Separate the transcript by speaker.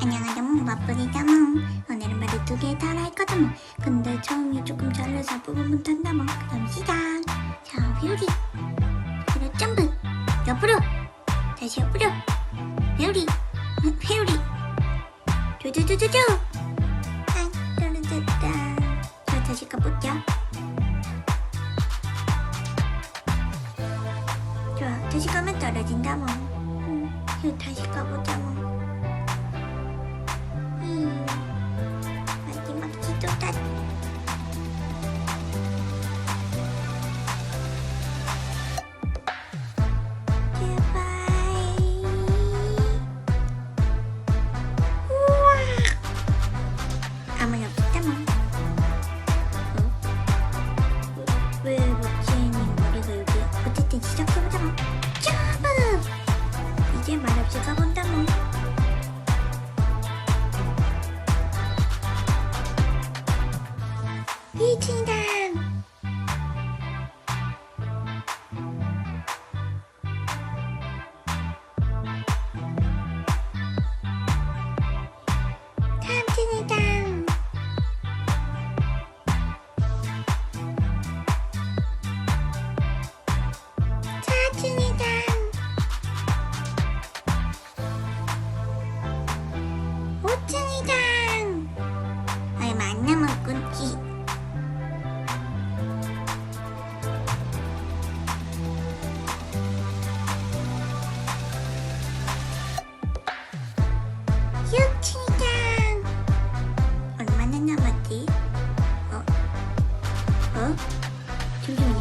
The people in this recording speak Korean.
Speaker 1: 안녕하자몽 바쁘리자몽 오늘은 말을 두개 달아 했거든요 근데 처음이 조금 잘려서 앞부분 못한다몽 그럼 시작. 자 회오리. 그리고 점프 옆으로. 다시 옆으로. 회오리. 회오리. 두두두두두. 아 떨어졌다. 자 다시 가보자 좋아 다시 가면 떨어진다 뭐 음, 다시 가보자 뭐 미친다 삼층이다 사층이다 오층이다 Tschüss.